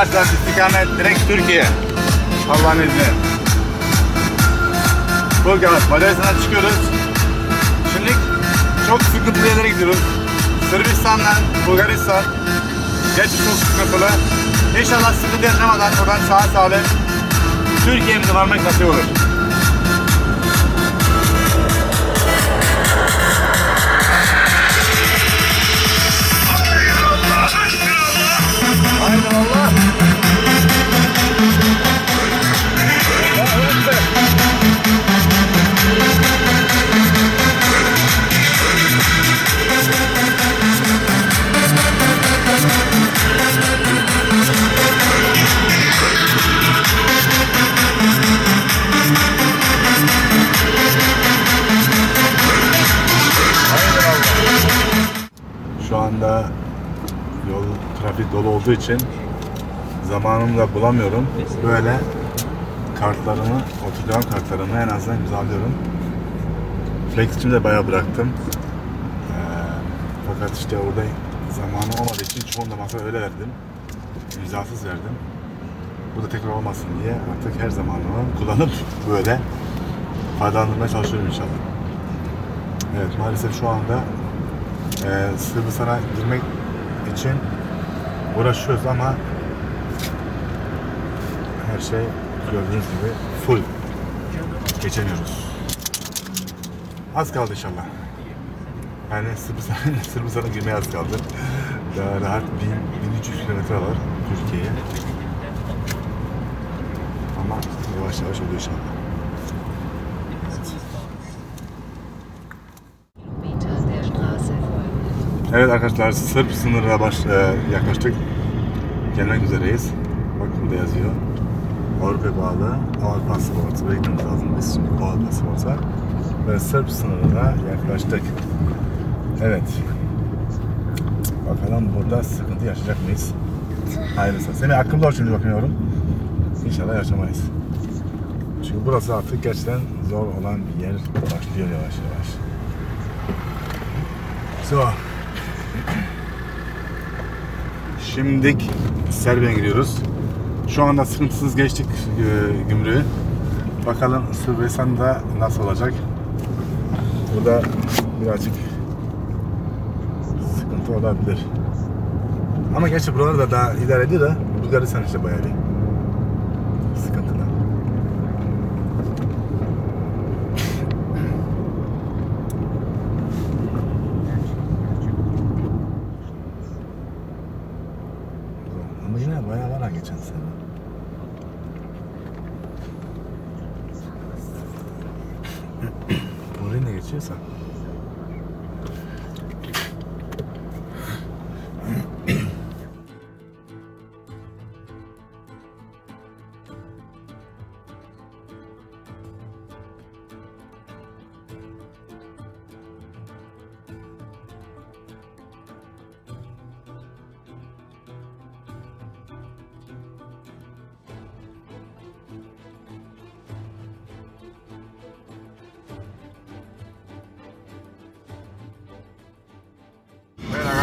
arkadaşlar istikamet direkt Türkiye. Allah'ın izniyle. Bulgar, Macaristan'a çıkıyoruz. Şimdi çok sıkıntılı yerlere gidiyoruz. Sırbistan'dan Bulgaristan. Gerçi çok sıkıntılı. İnşallah sıkıntı yaşamadan oradan sağ salim Türkiye'mize varmak nasip olur. Şu anda yol trafik dolu olduğu için zamanımı da bulamıyorum. Böyle kartlarımı, otogram kartlarımı en azından imzalıyorum. Flex için de bayağı bıraktım. Ee, fakat işte orada zamanı olmadığı için çoğunda masa öyle verdim. İmzasız verdim. Bu da tekrar olmasın diye artık her zamanımı kullanıp böyle faydalandırmaya çalışıyorum inşallah. Evet maalesef şu anda e, Sırbistan'a girmek için uğraşıyoruz ama her şey gördüğünüz gibi full. Geçemiyoruz. Az kaldı inşallah. Yani Sırbistan, Sırbistan'a girmeye az kaldı. Daha rahat 1000, 1300 kilometre var Türkiye'ye. Ama yavaş yavaş oluyor inşallah. Evet arkadaşlar Sırp sınırına baş, e, yaklaştık. Gelmek üzereyiz. Bak burada yazıyor. Avrupa bağlı Aval pasaportu beklememiz lazım biz şimdi Aval pasaporta. Ve Sırp sınırına yaklaştık. Evet. Bakalım burada sıkıntı yaşayacak mıyız? Hayırlısı. Seni aklımda var şimdi bakıyorum. İnşallah yaşamayız. Çünkü burası artık gerçekten zor olan bir yer başlıyor yavaş yavaş. So, Şimdilik Serbia'ya gidiyoruz. Şu anda sıkıntısız geçtik e, gümrüğü. Bakalım Sırbistan'da nasıl olacak. Burada birazcık sıkıntı olabilir. Ama gerçi buralar da daha idare ediyor da Bulgaristan işte bayağı bir sıkıntılı. Ama yine bayağı var ha geçen sene. Oraya ne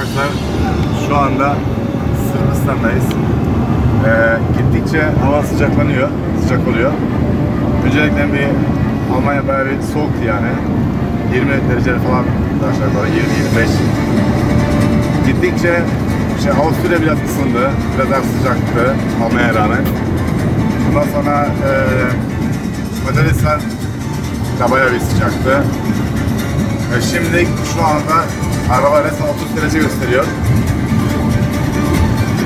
arkadaşlar şu anda Sırbistan'dayız. Ee, gittikçe hava sıcaklanıyor, sıcak oluyor. Öncelikle bir Almanya bayağı bir soğuktu yani. 20 derece falan aşağı yukarı 20-25. Gittikçe işte Avusturya biraz ısındı, biraz daha sıcaktı Almanya'ya rağmen. Ondan sonra e, Macaristan da bayağı bir sıcaktı. Ve şimdi şu anda araba resmen 30 derece gösteriyor.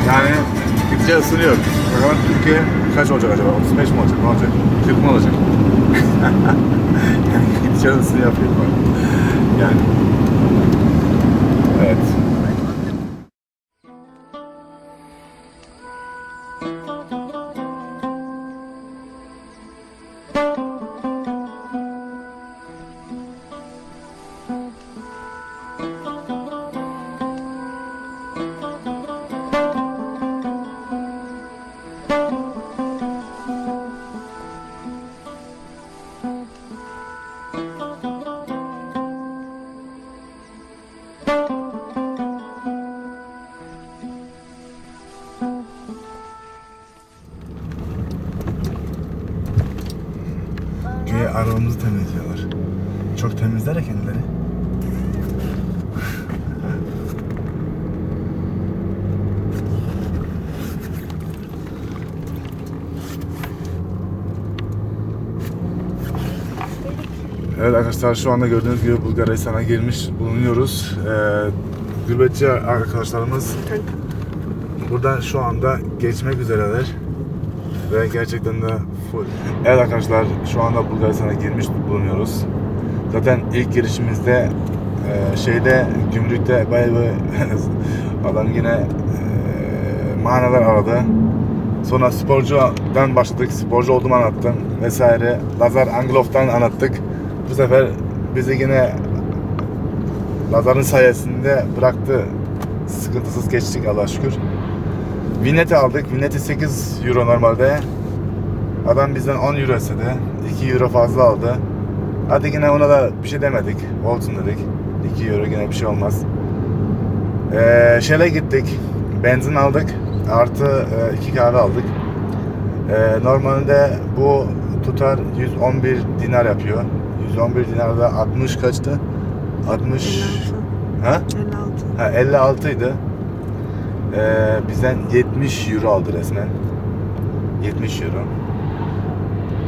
Yani gittikçe ısınıyor. Bakalım Türkiye kaç olacak acaba? 35 mi olacak? Ne olacak? 40 mı olacak? yani gittikçe ısınıyor. Yani. Evet. Evet arkadaşlar şu anda gördüğünüz gibi Bulgaristan'a girmiş bulunuyoruz. Ee, gurbetçi arkadaşlarımız buradan şu anda geçmek üzereler. Ve gerçekten de full. Evet arkadaşlar şu anda Bulgaristan'a girmiş bulunuyoruz. Zaten ilk girişimizde e, şeyde gümrükte bayağı bir adam yine e, manalar aradı. Sonra sporcudan başladık. Sporcu olduğumu anlattım vesaire. Lazar Anglov'dan anlattık. Bu sefer bizi yine Lazar'ın sayesinde bıraktı. Sıkıntısız geçtik Allah'a şükür. Vigneti aldık. Vigneti 8 euro normalde. Adam bizden 10 euro istedi. 2 euro fazla aldı. Hadi yine ona da bir şey demedik. Olsun dedik. 2 euro yine bir şey olmaz. Ee, Shell'e gittik. Benzin aldık. Artı 2 kahve aldık. Ee, normalde bu tutar 111 dinar yapıyor. 111 dinarda 60 kaçtı? 60 ha? 56. Ha 56 idi. Ee, bizden 70 euro aldı resmen. 70 euro.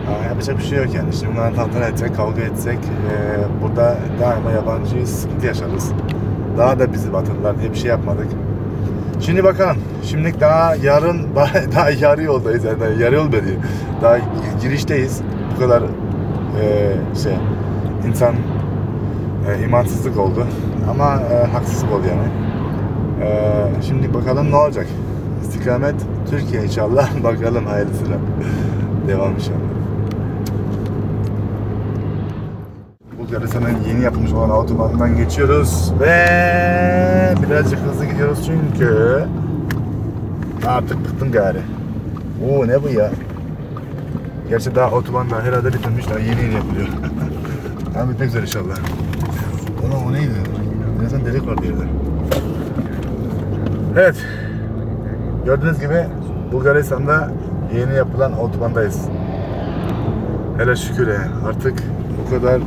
Ha, yapacak bir şey yok yani. Şimdi bunları tantana etsek, kavga etsek ee, burada daima yabancı sıkıntı yaşarız. Daha da bizi batırdılar diye bir şey yapmadık. Şimdi bakalım. Şimdi daha yarın, daha yarı yoldayız yani yarı yol beri. Daha girişteyiz. Bu kadar ee, şey insan e, imansızlık oldu. Ama e, haksızlık oldu yani. E, şimdi bakalım ne olacak. İstikamet Türkiye inşallah. bakalım hayırlısıyla. Devam inşallah. Bulgaristan'ın yeni yapılmış olan otobandan geçiyoruz ve birazcık hızlı gidiyoruz çünkü artık bıktım gari. Oo ne bu ya? Gerçi daha otoban da herhalde bitirmiş daha yeni yeni yapılıyor. Ama bitmek üzere inşallah. Ulan o neydi? Birazdan delik vardı yerde. Evet. Gördüğünüz gibi Bulgaristan'da yeni yapılan otobandayız. Hele şükür ya. Artık bu kadar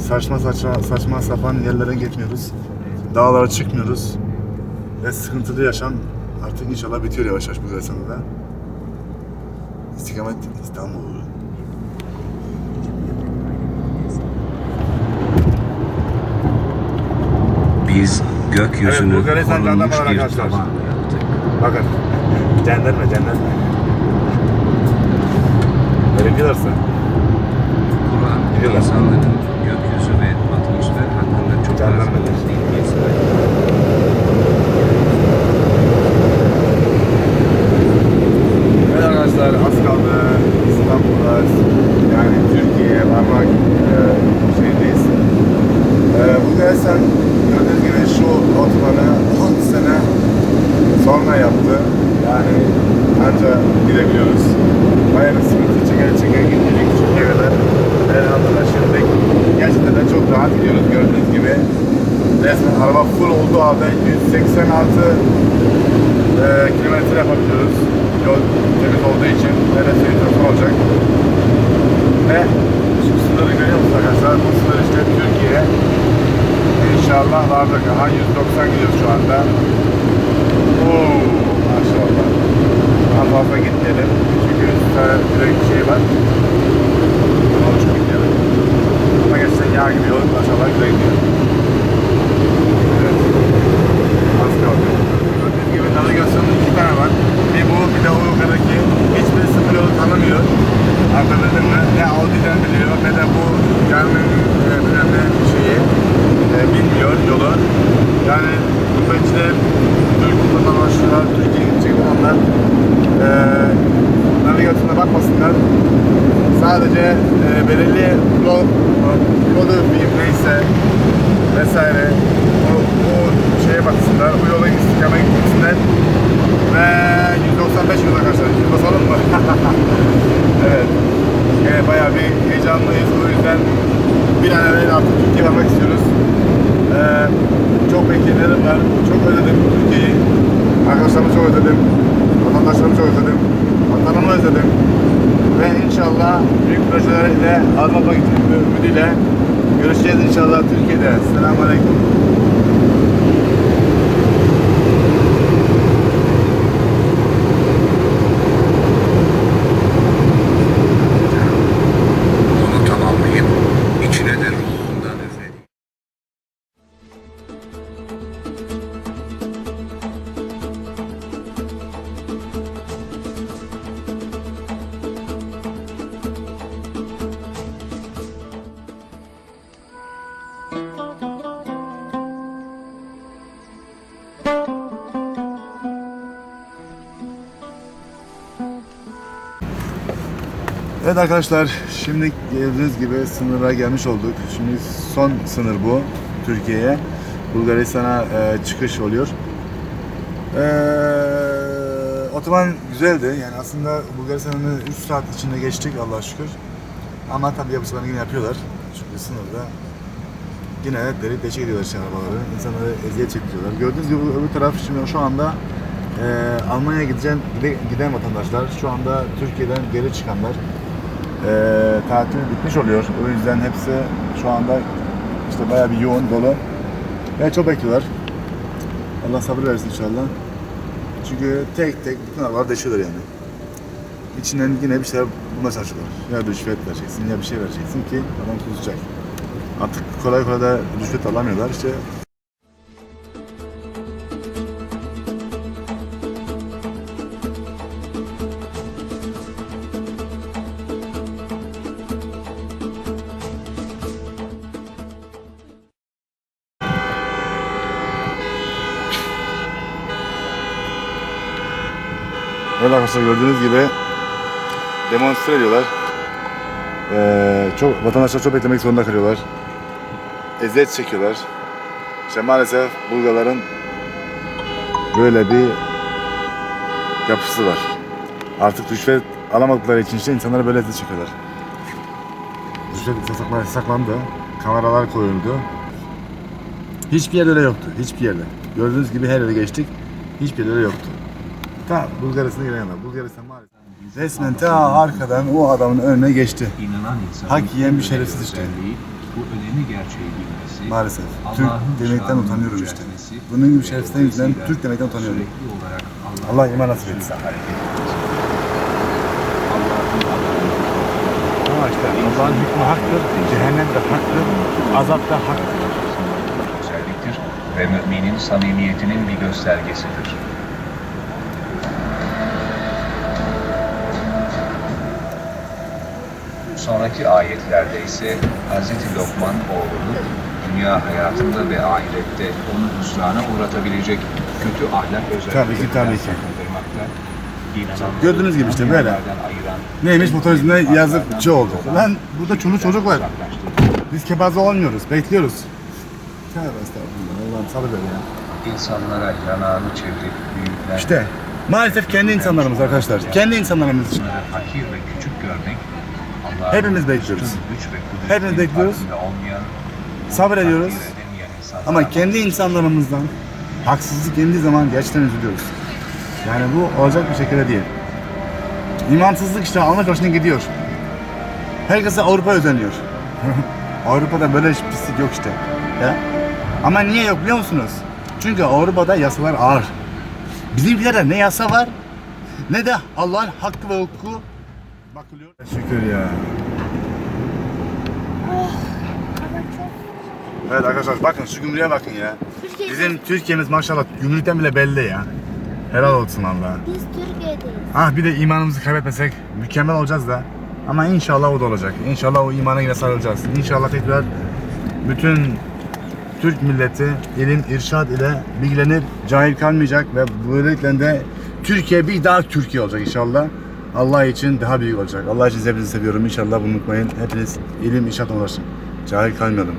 saçma saçma saçma sapan yerlere gitmiyoruz. Dağlara çıkmıyoruz. Ve sıkıntılı yaşam artık inşallah bitiyor yavaş yavaş Bulgaristan'da da. İstikamet İstanbul. Biz gökyüzünü Evet, Bulgaristan korunmuş jandarmaları bir arkadaşlar. taban yaptık. Bakın. Cenderme cenderme. Böyle giderse. Kur'an Biliyorlar. insanların gökyüzü ve atmosfer hakkında çok az Jandarmalar. bilgi sahip. Evet arkadaşlar az kaldı İstanbul'a yani Türkiye'ye varmak e, şeydeyiz. E, Bulgaristan gördüğünüz gibi şu otobanı 10 sene sonra yaptı. Yani anca gidebiliyoruz. Bayağı bir sıkıntı çeker çeker gittik Türkiye'ye kadar. Elhamdülillah şimdi gerçekten de çok rahat gidiyoruz gördüğünüz gibi. Resmen araba full olduğu halde 186 e, kilometre yapabiliyoruz. Yol temiz olduğu için neresi mikrofon olacak. Ve şu sınırı görüyor musunuz arkadaşlar? Bu sınır işte Türkiye. İnşallah vardık. Aha 190 gidiyoruz şu anda. Oo, maşallah. Daha fazla gitmeyelim. Çünkü üstte direkt şey var. Ona uçup gitmeyelim. Ama gerçekten yağ gibi yol. Maşallah güzel gidiyor. Evet. Az kaldı. Gördüğünüz gibi navigasyonun iki tane var. Bir bu bir de o yukarıdaki. Hiçbir sıfır yolu tanımıyor. Anladın mı? Ne Audi'den biliyor ne de bu gelmenin e, önemli şeyi e, bilmiyor yolu. Yani gurbetçiler, Türk vatandaşlar, Türkiye'ye gidecek olanlar e, navigasyona bakmasınlar. Sadece e, belirli yol, yolu diyeyim neyse vesaire o, o baksınlar, o yola istikamet gitsinler ve 195 yıl arkadaşlar, basalım mı? evet, yani bayağı bir heyecanlıyız, o yüzden bir an evvel artık Türkiye'ye varmak istiyoruz. Ee, çok beklentilerim var, çok özledim Türkiye'yi, arkadaşlarımı çok özledim, vatandaşlarımı çok özledim, vatanımı özledim ve inşallah büyük projeler ve alma paketinin ümidiyle görüşeceğiz inşallah Türkiye'de. Selamun Aleyküm. Evet arkadaşlar, şimdi gördüğünüz gibi sınıra gelmiş olduk. Şimdi son sınır bu Türkiye'ye. Bulgaristan'a e, çıkış oluyor. E, otoban güzeldi. Yani aslında Bulgaristan'ı 3 saat içinde geçtik Allah'a şükür. Ama tabii yapışlarını yine yapıyorlar. Çünkü sınırda yine deri deşik ediyorlar işte arabaları. İnsanları eziyet çektiriyorlar. Gördüğünüz gibi öbür taraf şimdi şu anda e, Almanya'ya gideceğin, gide- giden vatandaşlar, şu anda Türkiye'den geri çıkanlar e, tatil bitmiş oluyor. O yüzden hepsi şu anda işte bayağı bir yoğun dolu. Ve çok bekliyorlar. Allah sabır versin inşallah. Çünkü tek tek bütün arabalar deşiyorlar yani. İçinden yine bir şeyler bulmaya çalışıyorlar. Ya rüşvet vereceksin ya bir şey vereceksin ki adam susacak. Artık kolay kolay da rüşvet alamıyorlar işte. Evet arkadaşlar gördüğünüz gibi demonstre ediyorlar. Ee, çok vatandaşlar çok beklemek zorunda kalıyorlar. Eziyet çekiyorlar. İşte maalesef Bulgarların böyle bir yapısı var. Artık rüşvet alamadıkları için işte insanlara böyle eziyet çekiyorlar. Rüşvet yasaklar yasaklandı. Kameralar koyuldu. Hiçbir yerde öyle yoktu. Hiçbir yerde. Gördüğünüz gibi her yere geçtik. Hiçbir yerde yoktu. Ta Bulgaristan'a yana. Bulgaristan maalesef. Resmen ta arkadan o adamın önüne geçti. İnanan insanın Hak yiyen bir şerefsiz işte. Bu önemli gerçeği bilmesi. Maalesef. Türk demekten utanıyorum işte. Bunun gibi şerefsizden yüzünden Türk demekten utanıyorum. Allah'ın Allah iman nasip etsin. Ama işte Allah'ın hükmü haktır, cehennem de haktır, azap da haktır. özelliktir ve müminin samimiyetinin bir göstergesidir. Sonraki ayetlerde ise Hz. Lokman oğlunu dünya hayatında ve ahirette onu hüsrana uğratabilecek kötü ahlak Tabii ki, tabii ki. Gördüğünüz gibi işte böyle. Dinlerden ayıran- Neymiş motorizmde yazıkçı oldu. Lan burada çoluk çocuk var. Biz kepaze olmuyoruz, bekliyoruz. Tövbe estağfurullah. Allah'ım sabır ver ya. İnsanlara yanağını çevirip büyükler İşte maalesef kendi insanlarımız arkadaşlar. Kendi insanlarımız için. fakir ve küçük görmek Hepimiz bekliyoruz. Hepimiz bekliyoruz. farkında olmayan, Sabır ediyoruz. takdir edemeyen insanlara Ama kendi insanlarımızdan haksızlık geldiği zaman gerçekten üzülüyoruz. Yani bu olacak bir şekilde değil. İmansızlık işte alma karşına gidiyor. Herkese Avrupa özeniyor. Avrupa'da böyle hiç pislik yok işte. Ya. Ama niye yok biliyor musunuz? Çünkü Avrupa'da yasalar ağır. Bizimkilerde ne yasa var ne de Allah'ın hakkı ve hukuku bakılıyor. Şükür ya. Evet arkadaşlar bakın şu gümrüğe bakın ya. Bizim Türkiye'miz maşallah gümrükten bile belli ya. Helal olsun Allah. Biz Türkiye'deyiz. Ah bir de imanımızı kaybetmesek mükemmel olacağız da. Ama inşallah o da olacak. İnşallah o imana yine sarılacağız. İnşallah tekrar bütün Türk milleti ilim, irşad ile bilgilenip cahil kalmayacak ve böylelikle de Türkiye bir daha Türkiye olacak inşallah. Allah için daha büyük olacak. Allah için hepinizi seviyorum. İnşallah bunu unutmayın. Hepiniz ilim, irşad ulaşın. Cahil kalmayalım.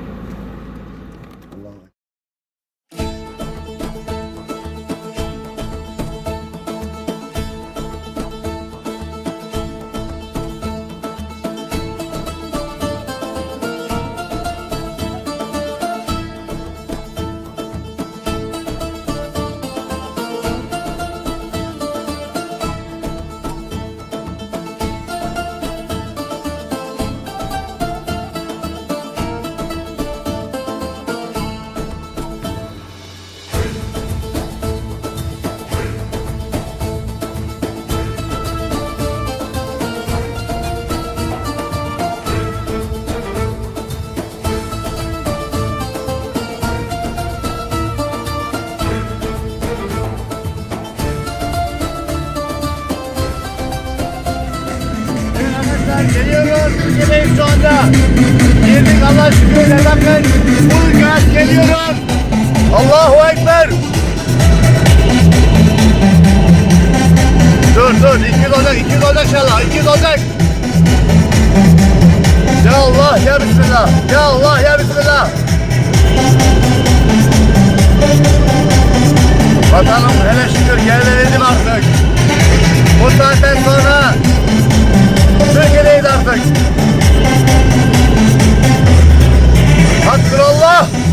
bakın. Full gaz geliyorum. Allahu Ekber. Dur dur. İki olacak. iki olacak inşallah. İki olacak. Ya Allah ya Bismillah. Ya Allah ya Bismillah. Bakalım hele şükür yerlenelim artık. Bu saatten sonra Türkiye'deyiz artık. Krallah!